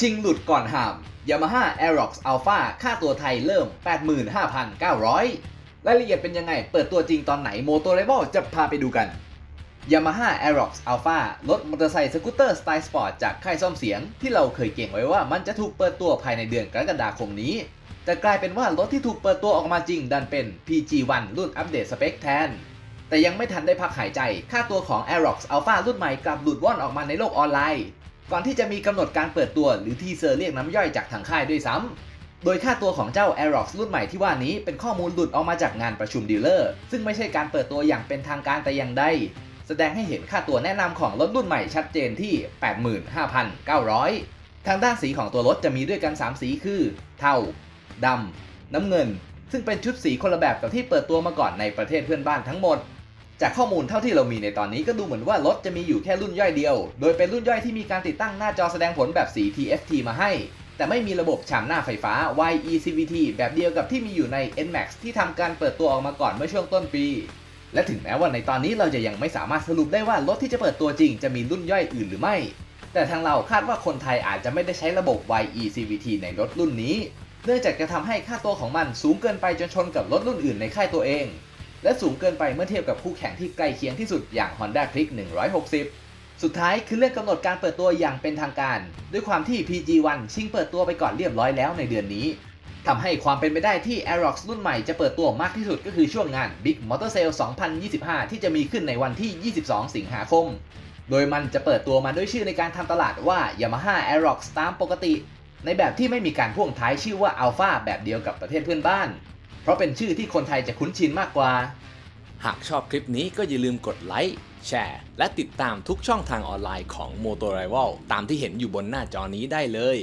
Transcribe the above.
ชิงหลุดก่อนห้าม Yamaha Aerox Alpha ค่าตัวไทยเริ่ม 85,900 รายละเอียดเป็นยังไง เปิดตัวจริงตอนไหน m o t o r i v a l จะพาไปดูกัน Yamaha Aerox Alpha รถมอเตอร์ไซค์สกูตเตอร์สไตล์สปอร์ตจากค่ายซ่อมเสียง ที่เราเคยเก่งไว้ว่ามันจะถูกเปิดตัวภายในเดือนกรกฎาคมนี้ แต่กลายเป็นว่ารถที่ถูกเปิดตัวออกมาจริงดันเป็น PG1 รุ่นอัปเดตสเปคแทนแต่ยังไม่ทันได้พักหายใจ ค่าตัวของ Aerox Alpha รุ่นใหม่กลับหลุดว่อนออกมาในโลกออนไลน์ ก่อนที่จะมีกำหนดการเปิดตัวหรือทีเซอร์เรียกน้ำย่อยจากทางค่ายด้วยซ้ำ โดยค่าตัวของเจ้า Aerox รุ่นใหม่ที่ว่านี้เป็นข้อมูลหลุดออกมาจากงานประชุมดีลเลอร์ ซึ่งไม่ใช่การเปิดตัวอย่างเป็นทางการแต่อย่างใด แสดงให้เห็นค่าตัวแนะนำของรถรุ่นใหม่ชัดเจนที่ 85,900 ทางด้านสีของตัวรถจะมีด้วยกัน 3 สีคือ เทาดำน้ำเงิน ซึ่งเป็นชุดสีคนละแบบกับที่เปิดตัวมาก่อนในประเทศเพื่อนบ้านทั้งหมด จากข้อมูลเท่าที่เรามีในตอนนี้ก็ดูเหมือนว่ารถจะมีอยู่แค่รุ่นย่อยเดียว โดยเป็นรุ่นย่อยที่มีการติดตั้งหน้าจอแสดงผลแบบสี TFT มาให้ แต่ไม่มีระบบฉามหน้าไฟฟ้า YECVT แบบเดียวกับที่มีอยู่ใน NMAX ที่ทำการเปิดตัวออกมาก่อนเมื่อช่วงต้นปี และถึงแม้ว่าในตอนนี้เราจะยังไม่สามารถสรุปได้ว่ารถที่จะเปิดตัวจริงจะมีรุ่นย่อยอื่นหรือไม่ แต่ทางเราคาดว่าคนไทยอาจจะไม่ได้ใช้ระบบ YECVT ในรถรุ่นนี้ เนื่องจากจะทำให้ค่าตัวของมันสูงเกินไปจนชนกับรถรุ่นอื่นในค่ายตัวเอง และสูงเกินไปเมื่อเทียบกับคู่แข่งที่ใกล้เคียงที่สุดอย่าง Honda Click 160 สุดท้ายคือเรื่องกำหนดการเปิดตัวอย่างเป็นทางการ ด้วยความที่ PG1 ชิงเปิดตัวไปก่อนเรียบร้อยแล้วในเดือนนี้ทำให้ความเป็นไปได้ที่ Aerox รุ่นใหม่จะเปิดตัวมากที่สุดก็คือช่วงงาน Big Motor Sale 2025 ที่จะมีขึ้นในวันที่ 22 สิงหาคม โดยมันจะเปิดตัวมาด้วยชื่อในการทำตลาดว่า Yamaha Aerox ตามปกติ ในแบบที่ไม่มีการพ่วงท้ายชื่อว่า Alpha แบบเดียวกับประเทศเพื่อนบ้าน เพราะเป็นชื่อที่คนไทยจะคุ้นชินมากกว่า หากชอบคลิปนี้ก็อย่าลืมกดไลค์ แชร์ และติดตามทุกช่องทางออนไลน์ของ m o t o r i v a l ตามที่เห็นอยู่บนหน้าจอนี้ได้เลย